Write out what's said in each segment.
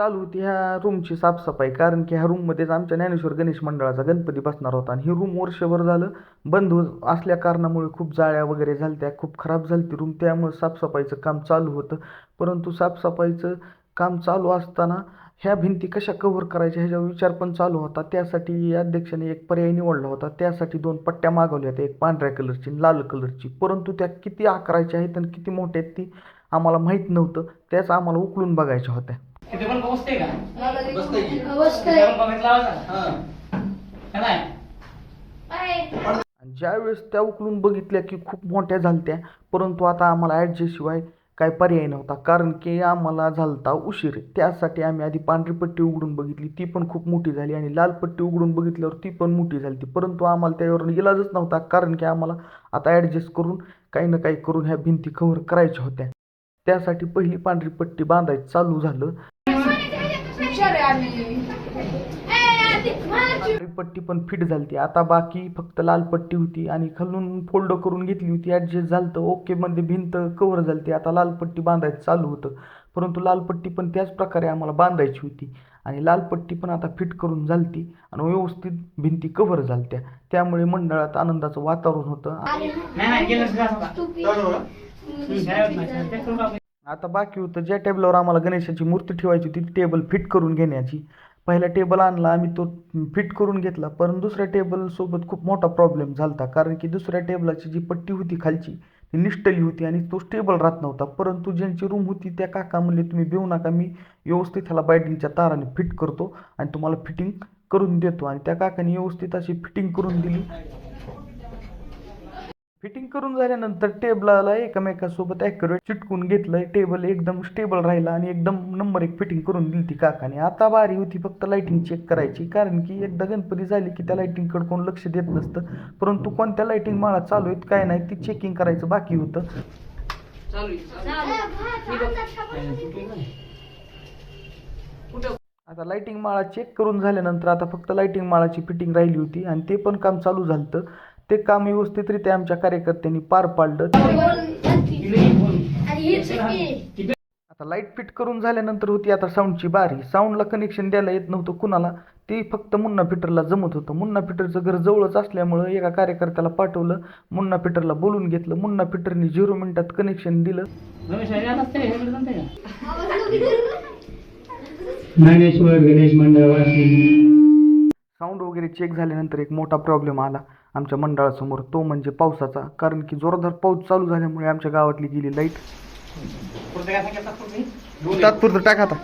चालू होती ह्या रूमची साफसफाई. कारण की ह्या रूममध्येच आमच्या ज्ञानेश्वर गणेश मंडळाचा गणपती बसणार होता. आणि ही रूम वर्षभर झालं बंद असल्या कारणामुळे खूप जाळ्या वगैरे झालत्या खूप खराब झाली रूम त्यामुळे साफसफाईचं काम चालू होतं. परंतु साफसफाईचं काम चालू असताना ह्या भिंती कशा कव्हर करायच्या ह्याच्यावर विचार पण चालू होता. त्यासाठी अध्यक्षाने एक पर्याय निवडला होता. त्यासाठी दोन पट्ट्या मागवल्या होत्या. एक पांढऱ्या कलरची आणि लाल कलरची परंतु त्या किती आकाराच्या आहेत आणि किती मोठ्या आहेत ती आम्हाला माहीत नव्हतं. त्याच आम्हाला उकळून बघायच्या होत्या. तिथे पण बसते का? बघितलं हा. नाही ज्यावेळेस त्या उकलून बघितल्या की खूप मोठ्या झालत्या परंतु आता आम्हाला ॲडजस्टशिवाय काय पर्याय नव्हता. कारण की आम्हाला झालता उशीर. त्यासाठी आम्ही आधी पांढरी पट्टी उघडून बघितली. ती पण खूप मोठी झाली आणि लाल पट्टी उघडून बघितल्यावर ती पण मोठी झाली ती परंतु आम्हाला त्यावर इलाजच नव्हता. कारण की आम्हाला आता ॲडजस्ट करून काही ना काही करून ह्या भिंती कव्हर करायच्या होत्या. त्यासाठी पहिली पांढरी पट्टी बांधायचं चालू झालं. पट्टी पण फिट झालती. आता बाकी फक्त लाल पट्टी होती आणि खालून फोल्ड करून घेतली होती. ॲडजस्ट झालं तर ओके मध्ये भिंत कव्हर झालती. आता लाल पट्टी बांधायचं चालू होतं. परंतु लाल पट्टी पण त्याच प्रकारे आम्हाला बांधायची होती. आणि लाल पट्टी पण आता फिट करून झालती. आणि व्यवस्थित भिंती कव्हर झालत्या. त्यामुळे मंडळात आनंदाचं वातावरण होतं. नाही नाही गेलं का? आता? बाकी होतं ज्या टेबलावर आम्हाला गणेशाची मूर्ती ठेवायची होती ती टेबल फिट करून घेण्याची. पहिला टेबल आणला आम्ही तो फिट करून घेतला पण दुसऱ्या टेबलसोबत खूप मोठा प्रॉब्लेम झाला होता कारण की दुसऱ्या टेबलाची जी पट्टी होती खालची ती निष्ठली होती आणि तो स्टेबल राहत नव्हता. परंतु ज्यांची रूम होती त्या काका म्हणले तुम्ही भिवू नका मी व्यवस्थित ह्याला बायडिंगच्या ताराने फिट करतो आणि तुम्हाला फिटिंग करून देतो. आणि त्या काकाने व्यवस्थित अशी फिटिंग करून दिली. फिटिंग करून झाल्यानंतर टेबलाला एकमेकासोबत ॲक्युरेट चिटकून घेतलं टेबल एकदम स्टेबल राहिला आणि एकदम नंबर एक फिटिंग करून दिली ती काकाने. आता बारी होती फक्त लाईटिंग चेक करायची. कारण की एकदा गणपती झाली की त्या लाईटिंगकडे कोण लक्ष देत नसतं. परंतु कोणत्या लाईटिंग माळा चालू आहेत काय नाही ती चेकिंग करायचं बाकी होतं. चालू आहे, चालू आहे. आता लाईटिंग माळा चेक करून झाल्यानंतर आता फक्त लाईटिंग माळाची फिटिंग राहिली होती आणि ते पण काम चालू झालं ते काम व्यवस्थितरित्या आमच्या कार्यकर्त्यांनी पार पाडलं. आता लाइट फिट करून झाल्यानंतर होती आता साऊंडची बारी. साऊंडला कनेक्शन द्यायला येत नव्हतं कुणाला. ते फक्त मुन्ना फिटरला जमत होतं. मुन्ना फिटरचं घर जवळच असल्यामुळं एका कार्यकर्त्याला पाठवलं. मुन्ना फिटरला बोलून घेतलं. मुन्ना फिटरने झिरो मिनिटात कनेक्शन दिलं? ज्ञानेश्वर गणेश मंडळ साऊंड वगैरे चेक झाल्यानंतर एक मोठा प्रॉब्लेम आला. आमच्या मंडळासमोर. तो म्हणजे पावसाचा. कारण की जोरदार पाऊस चालू झाल्यामुळे आमच्या गावातली गेली लाइट. तात्पुरतं टाक आता.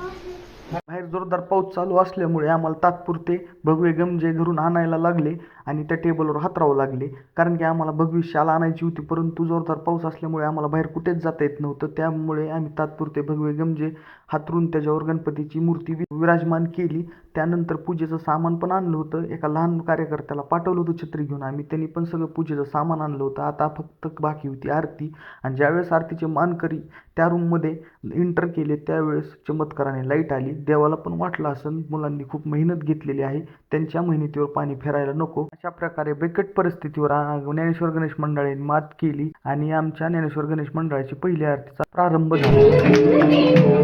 बाहेर जोरदार पाऊस चालू असल्यामुळे आम्हाला तात्पुरते भगवे गमजे घरून आणायला लागले. आणि त्या टेबलवर हातरावं लागले. कारण की आम्हाला भगवी शाल आणायची होती परंतु जोरदार पाऊस असल्यामुळे आम्हाला बाहेर कुठेच जाता येत नव्हतं. त्यामुळे आम्ही तात्पुरते भगवे गमजे हातरून त्याच्यावर गणपतीची मूर्ती विराजमान केली. त्यानंतर पूजेचं सामान पण आणलं होतं. एका लहान कार्यकर्त्याला पाठवलं होतं छत्री घेऊन. आम्ही त्यांनी पण सगळं पूजेचं सामान आणलं होतं. आता फक्त बाकी होती आरती. आणि ज्यावेळेस आरतीचे मानकरी त्या रूममध्ये इंटर केले त्यावेळेस चमत्काराने लाइट आली. देवाला पण वाटलं असन मुलांनी खूप मेहनत घेतलेली आहे. त्यांच्या मेहनतीवर पाणी फेरायला नको. अशा प्रकारे बिकट परिस्थितीवर ज्ञानेश्वर गणेश मंडळाने मात केली आणि आमच्या ज्ञानेश्वर गणेश मंडळाची पहिल्या आरतीचा प्रारंभ झाला